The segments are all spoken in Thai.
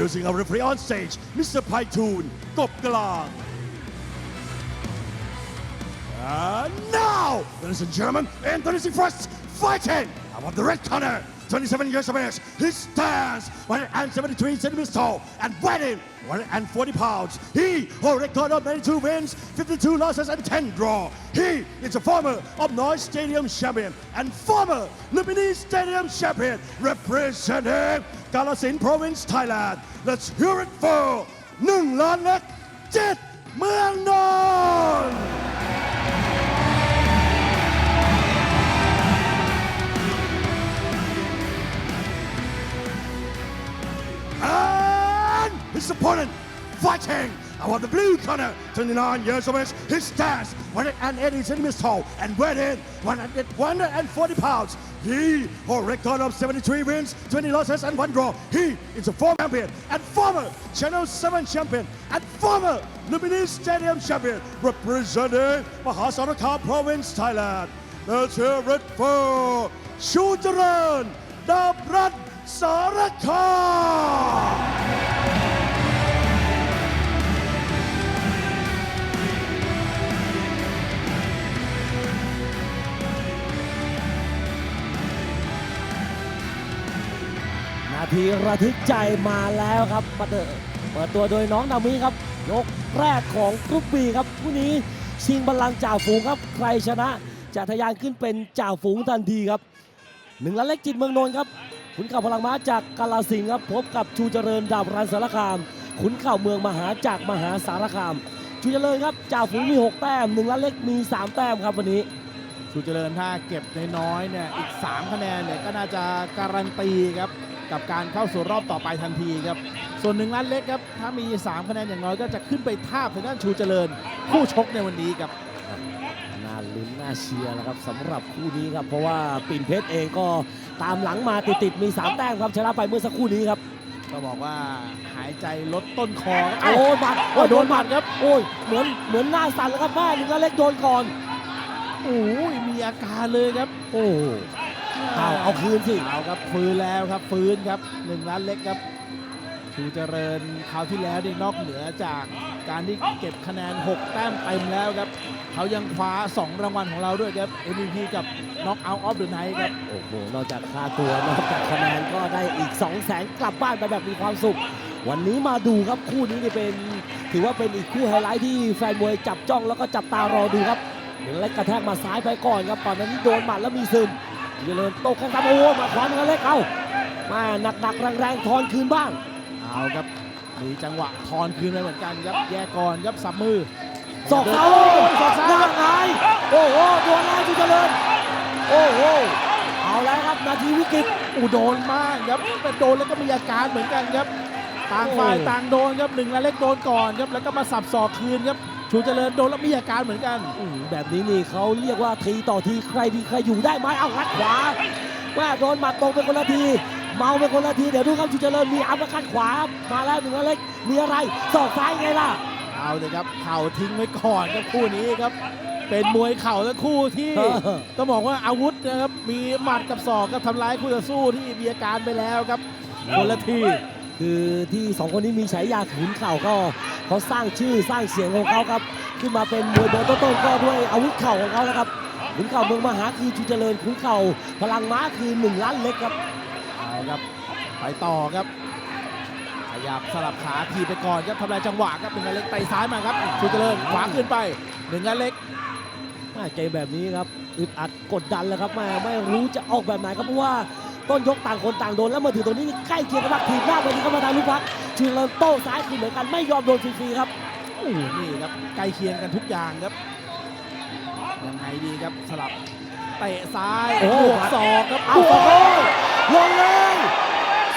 Introducing our referee on stage, Mr. Paitun Gopgalang. And now, ladies and gentlemen, introducing first, fighting above the red corner, 27 years of age. He stands 173 centimeters tall and weighing 140 pounds. He holds a record of 92 wins, 52 losses, and 10 draw. He is a former Obnoy Stadium champion and former Lumini Stadium champion representing Kalasin Province, Thailand. Let's hear it for Nung Lanak Jet his opponent fighting of the blue corner, 29 years of age. His stands 180 centimeters tall and weighed in 140 pounds. He a record of 73 wins, 20 losses, and one draw. He is a former champion and former Channel 7 champion and former Lumpini Stadium champion, representing Mahasaraka Province, Thailand. Let's hear it for Shujaran Dabrat Saraka. ทีระทึกใจมาแล้วครับมาเเปิดตัวโดยน้องนามิครับ ยกแรกของกรุ๊ปบีครับผู้นี้ชิงบัลลังก์จ่าฝูงครับ ใครชนะจะทะยานขึ้นเป็นจ่าฝูงทันทีครับหนึ่งล้านเล็กจิตเมืองนนท์ครับขุนเข่าพลังม้าจากกาลสินครับพบกับชูเจริญดาบรันสารคาม ขุนเข่าเมืองมหาจากมหาสารคาม ชูเจริญครับจ่าฝูงมี 6 แต้มหนึ่งล้านเล็กมี 3 แต้มครับวันนี้ชูเจริญถ้าเก็บน้อยๆเนี่ยอีก 3 คะแนนเนี่ยก็น่าจะการันตีครับ กับการเข้าสู่รอบต่อไปทันทีครับ ส่วนหนึ่งล้านเล็กครับ ถ้ามี 3 คะแนนอย่างน้อยก็จะขึ้นไปทาบทางด้านชูเจริญผู้ชกในวันนี้ครับน่าลุ้นน่าเชียร์นะครับสำหรับคู่นี้ครับ เพราะว่าปิ่นเพชรเองก็ตามหลังมาติดๆมี 3 แต้มครับชนะไปเมื่อสักครู่นี้ครับก็บอกว่าหายใจลดต้นคอครับโอ้ยหมัดโอ้ยโดนหมัดครับโอ้ยเหมือนเหมือนหน้าสั่นแล้วครับแม่หนึ่งแล้วเล็กโดนก่อนโอ้ยมีอาการเลยครับ โอ้ เอาเอาคืนสิเอาครับฟื้นแล้วครับฟื้นครับหนึ่งล้านเล็กครับชูเจริญคราวที่แล้วนี่นอกเหนือจากการที่เก็บคะแนน 6 แต้มเต็มแล้วครับ เขายังคว้า 2 รางวัลของเราด้วยครับ MVP กับ Knock Out of the Night ครับ โอ้โห นอกจากค่าตัวนอกจากคะแนนก็ได้อีก 2 0 0แสนกลับบ้านไปแบบมีความสุข วันนี้มาดูครับคู่นี้นี่เป็น ถือว่าเป็นอีกคู่ไฮไลท์ที่แฟนมวยจับจ้องแล้วก็จับตารอดูครับหนึ่งเล็กกระแทกมาซ้ายไปก่อนครับตอนนั้นโดนหมัดแล้วมีซึม เจริญโตกแข้งซ้ายโอ้โหมาขวาหนึ่งเล็กเอามาหนักๆแรงๆทอนคืนบ้างเอาครับมีจังหวะทอนคืนไปเหมือนกันครับแยกก่อนครับสับมือศอกซ้ายโอ้ยศอกซ้ายหน้าครับหงายโอ้โหโดนแล้วจุเจริญโอ้โหเอาแล้วครับนาทีวิกฤตอูโดนมากครับเป็นโดนแล้วก็มีอาการเหมือนกันครับต่างฝ่ายโอ้ต่างโดนครับหนึ่งล้านเล็กโดนก่อนครับแล้วก็มาสับศอกคืนครับ ชูเจริญโดนแล้วมีอาการเหมือนกันอืมแบบนี้นี่เขาเรียกว่าทีต่อทีใครดีใครอยู่ได้ไหมเอางัดขวาว่าโดนหมัดตรงเป็นคนละที เมาเป็นคนละที เดี๋ยวดูครับจุเจริญมีอัปเปอร์คัดขวา มาแล้วหนึ่งเล็กมีอะไรศอกซ้ายไงล่ะ เอาเลยครับเข่าทิ้งไว้ก่อนครับคู่นี้ครับ เป็นมวยเข่าทั้งคู่ที่เออต้องบอกว่าอาวุธนะครับมีหมัดกับศอกก็ทำร้ายคู่ต่อสู้ที่มีอาการไปแล้วครับคนละที คือที่สองคนนี้มีฉายาขุนเข่าก็เขาสร้างชื่อสร้างเสียงของเขาครับขึ้นมาเป็นมวยเบอร์ต้นๆก็ด้วยอาวุธเข่าของเขานะครับขุนเข่าเมืองมหาคือชูเจริญขุนเข่าพลังม้าคือหนึ่งล้านเล็กครับเอาครับไปต่อครับขยับสลับขาทีบไปก่อนครับทำลายจังหวะครับหนึ่งอันเล็กไต่ซ้ายมาครับชูเจริญขวาขึ้นไปหนึ่งอันเล็กแม่เกมแบบนี้ครับอึดอัดกดดันแล้วครับแม่ไม่รู้จะออกแบบไหนครับเพราะว่า ต้นยกต่างคนต่างโดนแล้วมาถึงตรงนี้นี่ใกล้เคียงกันมากทีบหน้าไปที่เข้ามาทางลูกพักชูเจริญโต้ซ้ายคืนเหมือนกันไม่ยอมโดนฟรีๆครับโอ้โหนี่ครับใกล้เคียงกันทุกอย่างครับยังไงดีครับสลับเตะซ้ายโอ้บวกศอกครับเอาบศวอกกโอ้ยลงเลย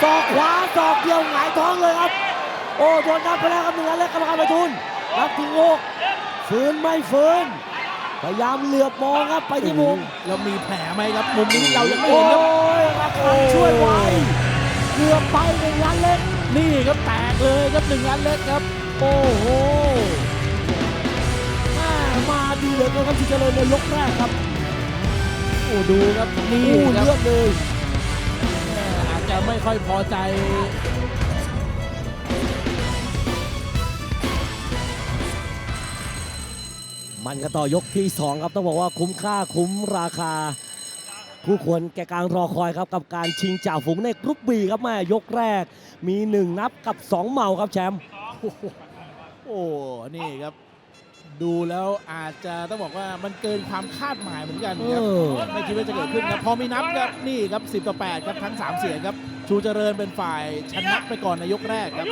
ศอกขวาศอกเดียวหงายท้องเลยครับ โอ้โดนนับไปแล้วครับหนึ่งอันเล็กกรรมการประทุนนับถึงโอกฝืนไม่ฝืน พยายามเหลือบมองครับไปที่มุมแล้วมีแผลไหมครับ มุมนี้เรายังไม่โอ้เห็นครับยรักษาช่วยไว้เกือบไปหนึ่งอันเล็ก นี่ครับแตกเลยครับหนึ่งอันเล็กครับ โอ้โหแม่มาดีเหลือเกินครับที่เจริญในยกแรกครับโอ้ดูครับนี่อู้ครัเลือบดเลยอาจจะไม่ค่อยพอใจ มันกันต่อยกที่ 2 ครับต้องบอกว่าคุ้มค่าคุ้มราคา คู่ควรแก่การรอคอยครับกับการชิงจ่าฝูงในกรุ๊ปบีครับแม่ยกแรกมี 1 นับกับ 2เมาครับแชมป์โอ้โหโอ้นี่ครับ ดูแล้วอาจจะต้องบอกว่ามันเกินความคาดหมายเหมือนกันเอครับอไม่คิดว่าจะเกิดขึ้นครับพอมีนับครับนี่ครับ 10ต่อ8ครับทั้ง 3 เสียงครับชูเจริญเป็นฝ่ายชนะไปก่อนในยกแรกครับ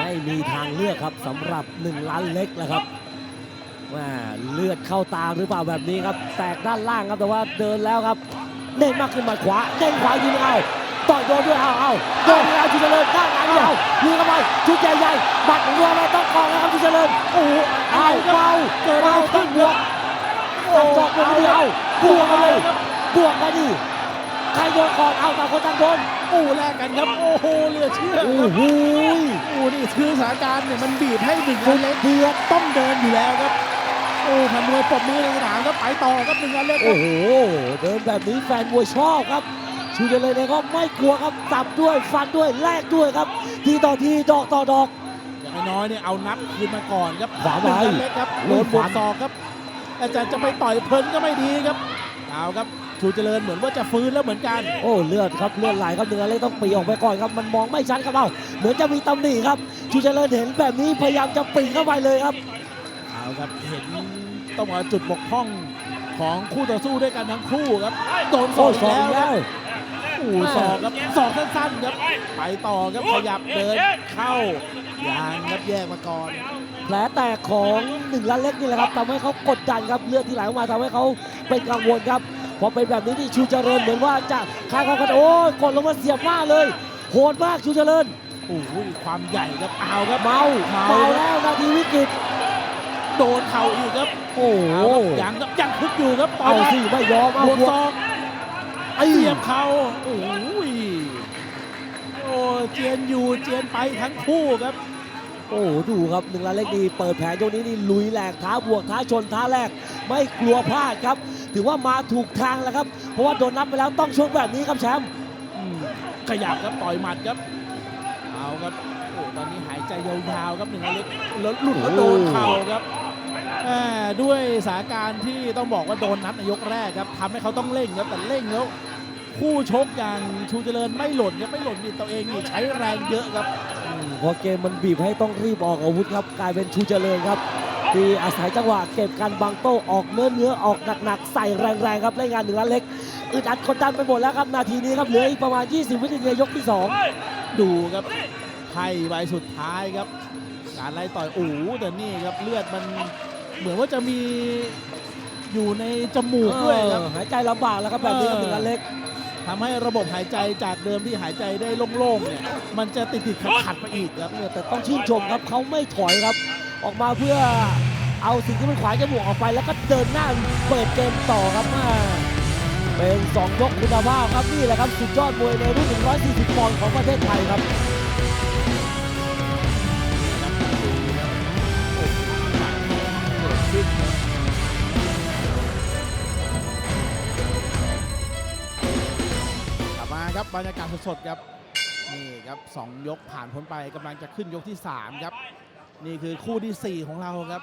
ไม่มีทางเลือกครับสำหรับ 1 ล้านเล็กนะครับ แม่เลือดเข้าตาหรือเปล่าแบบนี้ครับ แตกด้านล่างครับแต่ว่าเดินแล้วครับเด้งมากขึ้นมาขวาเด้งขวายิงเอาต่อยโดนด้วยเอาเอาโดนแล้วชูเจริญข้างหลังเอายิงเข้าไปชุดใหญ่ๆบัดรัวมาต้องกองแล้วครับชูเจริญโอ้โหเอาเมาเกิดเอาต้องบวกตัดจอกบนเดียวบวกเลยบวกกันดิใครโดนก่อนเอาต่างคนต่างโดน โอ้แลกกันครับโอ้โหเหลือเชื่อโอ้ครับโหโอ้นี่คือสถานการณ์เนี่ยมันบีบให้หนึ่งสุอัดนเล็กเดือดต้องเดินอยู่แล้วครับโอ้พันมวยปรบมือในสนามครับไปต่อครับหนึ่งอันเล็กครัโอ้บโหเดินแบบนี้แฟนมวยชอบครับชูเจริญเองก็ไม่กลัวครับจับด้วยฟันด้วยแลกด้วยครับ ทีต่อทีดอกต่อดอกอย่างน้อยๆเนี่ยเอานับคืนมาก่อนครับขวาหนึ่งไว้อันเล็กครับโอ้โดยนบวฟักนศอกครับอาจารย์จะไปต่อยเพลินก็ไม่ดีครับเอาครับ ชูเจริญเหมือนว่าจะฟื้นแล้วเหมือนกัน โอ้เลือดครับเลือดไหลครับเนื้อเล็กต้องปีออกไปก่อนครับมันมองไม่ชัดครับเอ้าเหมือนจะมีตำหนิครับชูเจริญเห็นแบบนี้พยายามจะปีเข้าไปเลยครับเอาครับเห็นต้องบอกว่าจุดบกพร่องของคู่ต่อสู้ด้วยกันทั้งคู่ครับโดนศโอ้อกสองอีกแล้วแล้วโอ้โหศอกครับศอกสั้นๆครับไปต่อครับขยับเดินเข้ายางครับแยกมาก่อนแผลแตกของหนึ่งล้านเล็กนี่แหละครับทำให้เขากดดันครับเลือดที่ไหลออกมาทำให้เขาเป็นกังวลครับ พอเป็นแบบนี้ที่ชูเจริญเหมือนว่าจะคายความกันโอ้ยกดลงมาเสียบหน้าเลย โหดมากชูเจริญโอ้โหความใหญ่ครับเอาครับเมาเมาเมาแล้วนาทีวิกฤตโดนเข่าอีกครับ โอ้โหเอาครับยังครับยังคึกอยู่ครับต่อเอายสิไม่ยอมเอาบวกบวศกอกไอ้เสียบเข่าโอ้ยโอ้เจียนอยู่เจียนไปทั้งคู่ครับ โอ้โหดูครับหนึ่งล้านเล็กดีเปิดแผนตรงนี้นี่ลุยแหลกท้าบวกท้าชนท้าแรก ไม่กลัวพลาดครับ ถือว่ามาถูกทางแล้วครับ เพราะว่าโดนนับไปแล้วต้องช่วงแบบนี้ครับแชมป์ขยับครับต่อยหมัดครับเอาครับโอ้ตอนนี้หายใจยาวๆครับหนึ่งอเล็กล้วหลุดแล้วโดนเข่าครับด้วยสถานการณ์ที่ต้องบอกว่าโดนนัดในยกแรกครับทำให้เขาต้องเร่งครับแต่เร่งแล้วคู่ชกอย่างชูเจริญไม่หล่นครับไม่หล่นนี่ตัวเองนี่ใช้แรงเยอะครับ พอเกมมันบีบให้ต้องรีบออกอาวุธครับกลายเป็นชูเจริญครับที่อาศัยจังหวะเก็บการบังโต้ออกเนื้อเนื้อออกหนักๆใส่แรงๆครับเล่นงานหนึ่งล้านเล็กอึดอัดกดดันไปหมดแล้วครับนาทีนี้ครับเหลืออีกประมาณ 20 วินาทียกที่สองดูครับไพ่ใบสุดท้ายครับ การไล่ต่อยโอ้โหแต่นี่ครับเลือดมันเหมือนว่าจะมีอยู่ในจมูกด้วยครับเออหายใจลำบากแล้วครับแบบนี้ครับหนึ่งล้านเล็ก ทำให้ระบบหายใจจากเดิมที่หายใจได้โล่งๆเนี่ยมันจะติดติดขัดขัดๆไปอีกครับเนี่ยแต่ต้องชื่นชมครับเขาไม่ถอยครับ ออกมาเพื่อเอาสิ่งที่มันขวางจมูกออกไป แล้วก็เดินหน้าเปิดเกมต่อครับมาเป็น 2 ยกคุณภาพครับนี่แหละครับ สุดยอดมวยในรุ่น 140 ปอนด์ของประเทศไทยครับ ครับบรรยากาศสดๆครับนี่ครับสองยกผ่านพ้นไปกำลังจะขึ้นยกที่สามครับ นี่คือคู่ที่สี่ของเราครับ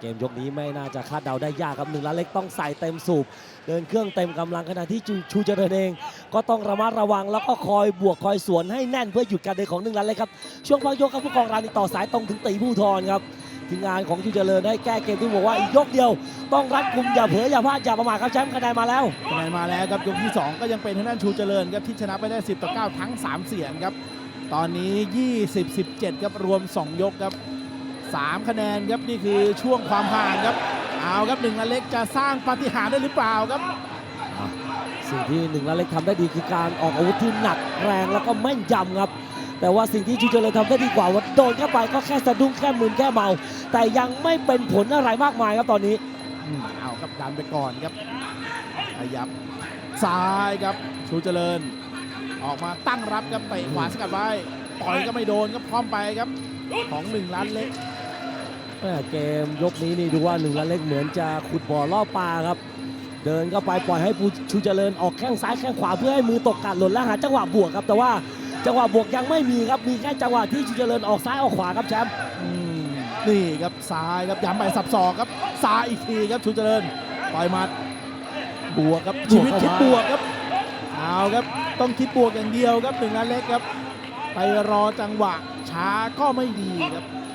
เกมยกนี้ไม่น่าจะคาดเดาได้ยากครับหนึ่งล้านเล็กต้องใส่เต็มสูบ เดินเครื่องเต็มกำลังขณะที่ชูชเจริญเอง ก็ต้องระมัดระวังแล้วก็คอยบวกคอยสวนให้แน่นเพื่อหยุดการเดินของหนึ่งล้านเล็กครับช่วงพักยกครับผู้กองรานีต่อสายตรงถึงตีผู้ทอนครับทีมงานของชูเจริญได้แก้เกมที่บอกว่าอีกยกเดียว ต้องรัดกุมอย่าเผลออย่าพลาดอย่าประมาทครับแชมป์คะแนนมาแล้วคะแนนมาแล้วครับยกที่ 2 ก็ยังเป็นทางด้านชูเจริญครับที่ชนะไปได้ 10 ต่อ 9 ทั้ง 3 เสียงครับตอนนี้ 20 17ครับรวม 2 ยกครับ 3 คะแนนครับนี่คือช่วงความห่างครับ เอาครับหนึ่งอเล็กจะสร้างปาฏิหาริย์ได้หรือเปล่าครับ สิ่งที่หนึ่งล้านเล็กทำได้ดีคือการออกอาวุธที่หนักแรงแล้วก็แม่นยำครับ แต่ว่าสิ่งที่ชูเจริญทำได้ดีกว่าว่าโดนเข้าไปก็แค่สะดุ้งแค่มึนแค่เมา แต่ยังไม่เป็นผลอะไรมากมายครับตอนนี้อืมเอาครับดันไปก่อนครับขยับซ้ายครับชูเจริญ ออกมาตั้งรับครับเตะขวาสกัดไว้ต่อยก็ไม่โดนครับพร้อมไปครับ ของหนึ่งล้านเล็กแม่ เกมยกนี้นี่ดูว่าหนึ่งล้านเล็กเหมือนจะขุดบ่อล่อปลาครับ เดินเข้าไปปล่อยให้ปูชูเจริญออกแข้งซ้ายแข้งขวาเพื่อให้มือตกกัดหล่นแล้วหาจังหวะบวกครับ แต่ว่าจังหวะบวกยังไม่มีครับมีแค่จังหวะที่ชูเจริญออกซ้ายออกขวาครับแชมป์อืมนี่ครับซ้ายครับย้ำไปสับศอกครับซ้ายอีกทีครับชูเจริญต่อยหมัดบวกครับชีวิตคิดบวกครับเอาครับต้องคิดบวกอย่างเดียวครับหนึ่งล้านเล็กครับไปรอจังหวะช้าก็ไม่ดีครับแ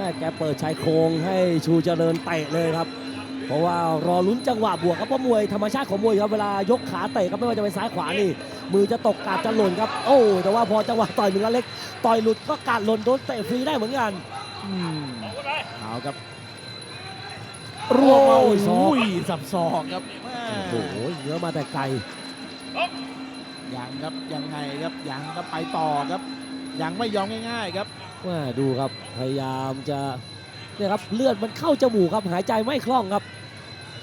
ม่แกเปิดชายโครงให้ชูเจริญเตะเลยครับ เพราะว่ารอลุ้นจังหวะบวกครับเพราะมวยธรรมชาติของมวยครับเวลายกขาเตะครับไม่ว่าจะเป็นซ้ายขวานี่ มือจะตกกาดจะหล่นครับ โอ้แต่ว่าพอจังหวะต่อยหนึ่งแล้วเล็กต่อยหลุดก็กาดหล่นโดนเตะฟรีได้เหมือนกันอืมเอาครับรวมมาโอ้โอ้ยศอกยสับศอกครับแม่โอ้โหเยอะมาแต่ไกลยังครับยังไงครับยังครับไปต่อครับ ยังไม่ยอมง่าย ๆ ครับ ว่าดูครับพยายามจะเนี่ยครับเลือดมันเข้าจมูกครับหายใจไม่คล่องครับ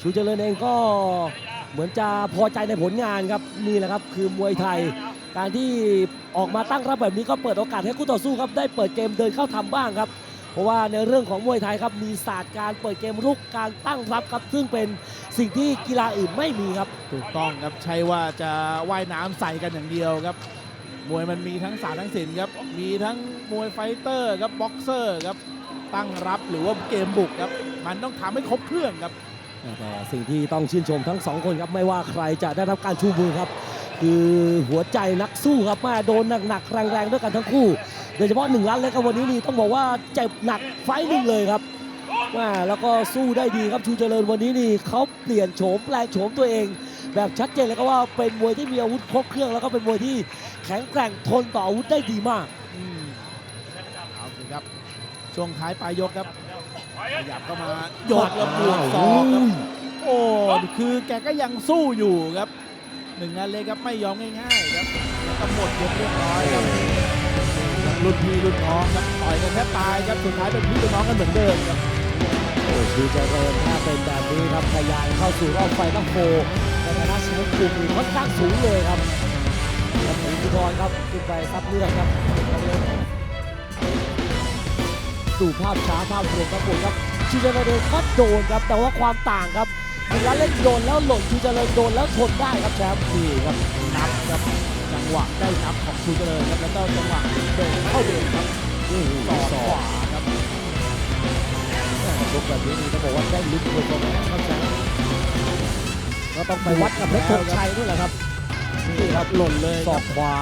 ชูเจริญเองก็เหมือนจะพอใจในผลงานครับนี่แหละครับคือมวยไทย การที่ออกมาตั้งรับแบบนี้ก็เปิดโอกาสให้คู่ต่อสู้ครับได้เปิดเกมเดินเข้าทำบ้างครับ เพราะว่าในเรื่องของมวยไทยครับมีศาสตร์การเปิดเกมรุกการตั้งรับครับ ซึ่งเป็นสิ่งที่กีฬาอื่นไม่มีครับ ถูกต้องครับใช่ว่าจะว่ายน้ำใส่กันอย่างเดียวครับ มวยมันมีทั้งศาสตร์ทั้งศิลป์ครับ มีทั้งมวยไฟเตอร์ครับบ็อกเซอร์ครับ ตั้งรับหรือว่าเกมบุกครับ มันต้องทำให้ครบเครื่องครับ แต่สิ่งที่ต้องชื่นชมทั้งสองคนครับ ไม่ว่าใครจะได้รับการชูมือครับ คือหัวใจนักสู้ครับม่โดนหนักๆแรงๆด้วยกันทั้งคู่ โดยเฉพาะหนึ่งล้านเล็กครับวันนี้นี่ต้องบอกว่าเจ็บหนักไฟหนึ่งเลยครับม่แล้วก็สู้ได้ดีครับชูเจริญวันนี้นี่เขาเปลี่ยนโฉมแปลงโฉมตัวเอง แบบชัดเจนเลยก็ว่าเป็นมวยที่มีอาวุธครบเครื่องแล้วก็เป็นมวยที่แข็งแกร่งทนต่ออาวุธได้ดีมากอืมเอาสิครับ ช่วงท้ายปลายยกครับขยับเข้ามาโยกแล้วบวกสองครับโอ้คือแกก็ยังสู้อยู่ครับหนึ่งนัดเล็กครับไม่ยอมง่ายๆครับแล้วก็หมดยกเรียบร้อยครับรุ่นพี่รุ่นน้องครับต่อยกันแทบตายครับสุดท้ายเป็นพี่เป็นน้องกันเหมือนเดิมครับโอ้ชูเจริญถ้าเป็นแบบนี้ครับทะยานเข้าสู่รอบไฟต้องโฟ กลุ่มนี่ค่อนข้างสูงเลยครับแล้วผมสุธรครับขึ้นไปซับเลือดครับดูภาพช้าภาพรวมครับผมครับชูเจริญเก็โดนครับ แต่ว่าความต่างครับเวลาเล่นโดนแล้วหล่นชูเจริญโดนแล้วทนได้ครับแชมป์นี่ครับนับครับจังหวะได้นับของชูเจริญครับแล้วก็จังหวะเดินเข้าเบรกครับนี่สอขวาครับชกแบบนี้นี่ต้องบอกว่าได้ลุ้นคนประมาณครับแชมป์ ก็ต้องไปวัดกับเพชรธงชัยด้วยแหละครับนี่ครับหล่นเลยศคอรับกขวา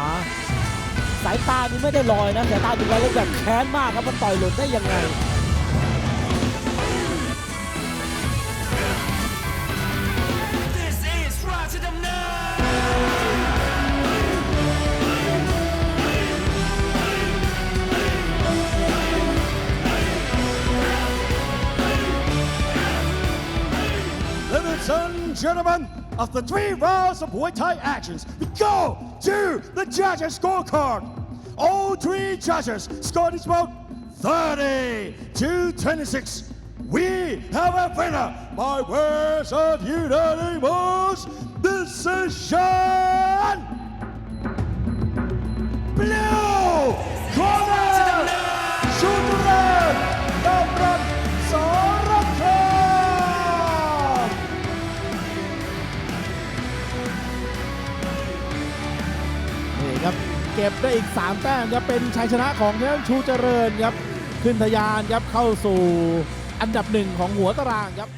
สายตานี่ไม่ได้ลอยนะสายตาดูแล้วแบบแค้นมากครับมันต่อยหล่นได้ยังไง and gentlemen, after three rounds of Muay Thai actions, we go to the judges' scorecard. All three judges scored this bout 30 to 26. We have a winner by words of unanimous decision. เก็บได้อีก 3 แต้มครับเป็นชัยชนะของทางด้าชูเจริญครับขึ้นทะยานครับเข้าสู่อันดับหนึ่งของหัวตารางครับ